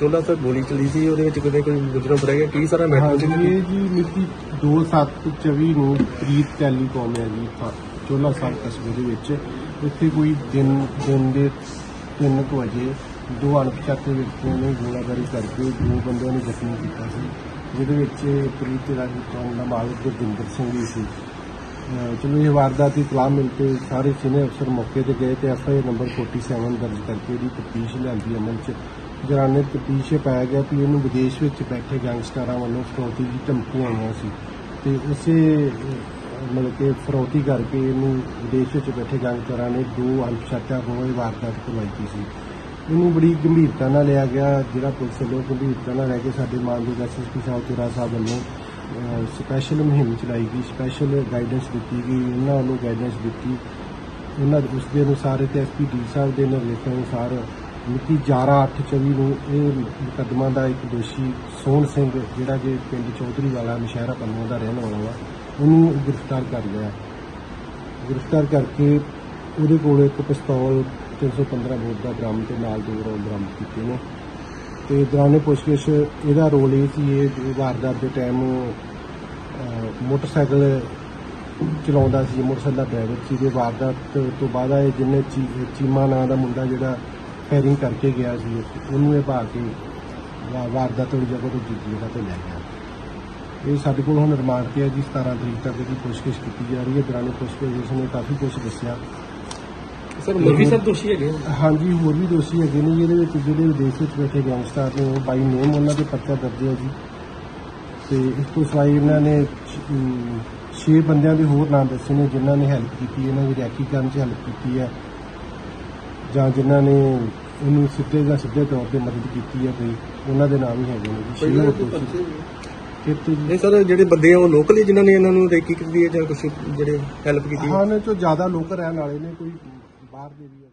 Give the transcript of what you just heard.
ਚੋਲਾ sir ਗੋਲੀ ਚਲੀ ਸੀ ਉਹਦੇ ਵਿੱਚ ਕਿਤੇ ਕੋਈ ਗੁਜਰੋਂ ਫੜਿਆ ਗਿਆ ਕੀ ਸਾਰਾ ਮੈਟਰ ਸੀ? ਹਾਂਜੀ ਜੀ ਮਿਤੀ 2724 ਨੂੰ ਪ੍ਰੀਤ ਟੈਲੀਕਾਮ ਹੈ ਜੀ ਚੋਲਾ ਸਾਹਿਬ ਕਸਬੇ ਦੇ ਵਿੱਚ। ਇੱਥੇ ਕੋਈ ਦਿਨ ਦਿਨ ਦੇ 3 ਵਜੇ ਦੋ ਅਣਪਛਾਤੇ ਵਿਅਕਤੀਆਂ ਨੇ ਗੋਲਾਬਾਰੀ ਕਰਕੇ ਦੋ ਬੰਦਿਆਂ ਨੂੰ ਜ਼ਖਮੀ ਕੀਤਾ ਸੀ ਜਿਹਦੇ ਵਿੱਚ ਪ੍ਰੀਤ ਟੈਲੀਕਾਮ ਦਾ ਮਾਲਕ ਗੁਰਜਿੰਦਰ ਸਿੰਘ ਵੀ ਸੀ। ਚਲੋ ਇਹ ਵਾਰਦਾਤ ਦੀ ਇਤਲਾਹ ਮਿਲ ਕੇ ਸਾਰੇ ਸੀਨੀਅਰ ਅਫਸਰ ਮੌਕੇ ਤੇ ਗਏ ਤੇ ਐਫਆਈਆਰ ਨੰਬਰ 47 ਦਰਜ ਕਰਕੇ ਇਹਦੀ ਤਫਤੀਸ਼ ਲਿਆਂਦੀ ਅਮਲ ਚ। ਦੌਰਾਨੇ ਤਫਤੀਸ਼ ਇਹ ਪਾਇਆ ਗਿਆ ਕਿ ਇਹਨੂੰ ਵਿਦੇਸ਼ ਵਿੱਚ ਬੈਠੇ ਗੈਂਗਸਟਰਾਂ ਵੱਲੋਂ ਫਰੋਤੀ ਦੀ ਧਮਕੀਆਂ ਆਈਆਂ ਸੀ। ਤੇ ਉਸੇ ਮਤਲਬ ਕਿ ਫਰੋਤੀ ਕਰਕੇ ਇਹਨੂੰ ਵਿਦੇਸ਼ ਵਿੱਚ ਬੈਠੇ ਗੈਂਗਸਟਰਾਂ ਨੇ ਦੋ ਅਣਪਛਾਤਾ ਹੋਏ ਵਾਰਦਾਤ ਕਰਵਾਈ ਸੀ। ਇਹਨੂੰ ਬੜੀ ਗੰਭੀਰਤਾ ਨਾਲ ਲਿਆ ਗਿਆ, ਜਿਹੜਾ ਪੁਲਿਸ ਵੱਲੋਂ ਗੰਭੀਰਤਾ ਨਾਲ ਲੈ ਕੇ ਸਾਡੇ ਮਾਨਯੋਗ ਐਸਐਸਪੀ ਸਾਹਿਬ ਚੋਰਾ ਸਾਹਿਬ ਵੱਲੋਂ ਸਪੈਸ਼ਲ ਮੁਹਿੰਮ ਚਲਾਈ ਗਈ ਸਪੈਸ਼ਲ ਗਾਈਡੈਂਸ ਦਿੱਤੀ ਗਈ, ਉਹਨਾਂ ਵੱਲੋਂ ਗਾਈਡੈਂਸ ਦਿੱਤੀ। ਉਹਨਾਂ ਦੇ ਉਸ ਦੇ ਅਨੁਸਾਰ ਤੇ ਐਸਪੀ ਡੀ ਸਾਹਿਬ ਦੇ ਨਿਰਦੇਸ਼ਾਂ ਅਨੁਸਾਰ ਮਿਤੀ 11/8/24 ਨੂੰ ਇਹ ਮੁਕੱਦਮਾ ਦਾ ਇੱਕ ਦੋਸ਼ੀ ਸੋਹਣ ਸਿੰਘ, ਜਿਹੜਾ ਕਿ ਪਿੰਡ ਚੌਧਰੀ ਵਾਲਾ ਨਸ਼ਹਿਰਾ ਪੰਨੂਆਂ ਦਾ ਰਹਿਣ ਵਾਲਾ ਵਾ, ਉਹਨੂੰ ਗ੍ਰਿਫਤਾਰ ਕਰ ਲਿਆ। ਗ੍ਰਿਫਤਾਰ ਕਰਕੇ ਉਹਦੇ ਕੋਲ ਇੱਕ ਪਿਸਤੌਲ 315 ਬੋਰ ਦਾ ਬਰਾਮਦ ਤੇ ਨਾਲ ਦੋ ਰੌਂਦ ਬਰਾਮਦ ਕੀਤੇ ਨੇ। ਤੇ ਦੌਰਾਨੇ ਪੁੱਛਗਿੱਛ, ਇਹਦਾ ਰੋਲ ਇਹ ਸੀ, ਇਹ ਵਾਰਦਾਤ ਦੇ ਟਾਈਮ ਮੋਟਰਸਾਈਕਲ ਚਲਾਉਂਦਾ ਸੀ, ਮੋਟਰਸਾਈਕਲ ਦਾ ਡਰਾਈਵਰ ਸੀ, ਤੇ ਵਾਰਦਾਤ ਤੋਂ ਬਾਅਦ ਇਹ ਜਿੰਨੇ ਚੀਮਾ ਨਾਂ ਦਾ ਮੁੰਡਾ ਜਿਹੜਾ ਫਾਇਰਿੰਗ ਕਰਕੇ ਗਿਆ ਸੀ ਉਹਨੂੰ ਇਹ ਭਾ ਕੇ ਵਾ- ਵਾਰਦਾਤ ਵਾਲੀ ਜਗ੍ਹਾ ਤੋਂ ਦੂਜੀ ਜਗ੍ਹਾ ਤੇ ਲੈ ਗਿਆ। ਇਹ ਸਾਡੇ ਕੋਲ ਹੁਣ ਰਿਮਾਂਡ ਤੇ ਹੈ ਜੀ 17 ਤਰੀਕ ਤੱਕ ਇਹਦੀ ਪੁੱਛਗਿੱਛ ਕੀਤੀ ਜਾ ਰਹੀ ਹੈ। ਦੌਰਾਨੇ ਪੁੱਛਗਿੱਛ ਉਸਨੇ ਕਾਫੀ ਕੁਝ ਦੱਸਿਆ। ਸਰ ਮਰਵੀ ਸਰ ਦੋਸ਼ੀ ਹੈਗੇ ਹਾਂਜੀ ਹੋਰ ਵੀ ਦੋਸ਼ੀ ਹੈਗੇ ਨੇ ਜਿਹਦੇ ਵਿੱਚ ਜਿਹੜੇ ਵਿਦੇਸ਼ ਵਿੱਚ ਬੈਠੇ ਗੈਂਗਸਟਰ ਨੇ ਉਹ ਬਾਈ ਨੇਮ ਉਹਨਾਂ ਦੇ ਪਰਚਾ ਦਰਜ ਹੈ ਜੀ। ਤੇ ਇਸ ਤੋਂ ਸਿਵਾਏ ਇਹਨਾਂ ਨੇ 6 ਬੰਦਿਆਂ ਦੇ ਹੋਰ ਨਾਮ ਦੱਸੇ ਨੇ ਜਿਨ੍ਹਾਂ ਨੇ ਹੈਲਪ ਕੀਤੀ ਇਹਨਾਂ ਦੀ ਰੈਕੀ ਕਰਨ 'ਚ ਹੈਲਪ ਕੀਤੀ ਹੈ। ਜਾਂ ਜਿਨ੍ਹਾਂ ਨੇ ਉਹਨੂੰ ਸਿੱਧੇ ਜਾਂ ਸਿੱਧੇ ਤੌਰ ਤੇ ਮਦਦ ਕੀਤੀ ਹੈ ਕੋਈ ਉਹਨਾਂ ਦੇ ਨਾਮ ਹੀ ਹੈਗੇ ਨੇ ਜੀ ਹੋਰ ਦੋਸ਼ੀ ਫਿਰ ਤੇ ਜੀ। ਨਹੀਂ ਸਰ ਜਿਹੜੇ ਬੰਦੇ ਆ ਉਹ ਲੋਕਲ ਹੀ ਜਿਨ੍ਹਾਂ ਨੇ ਇਹਨਾਂ ਨੂੰ ਰੇਕੀ ਕੀਤੀ ਹੈ ਜਾਂ ਕੁਝ ਜਿਹੜੇ ਹੈਲਪ ਕੀਤੀ ਹੈ? ਹਾਂ ਨੇ ਤੋਂ ਜ਼ਿਆਦਾ ਲੋਕ ਰਹਿਣ ਵਾਲੇ ਨੇ ਕੋਈ ਬਾਹਰ ਦੇ ਵੀ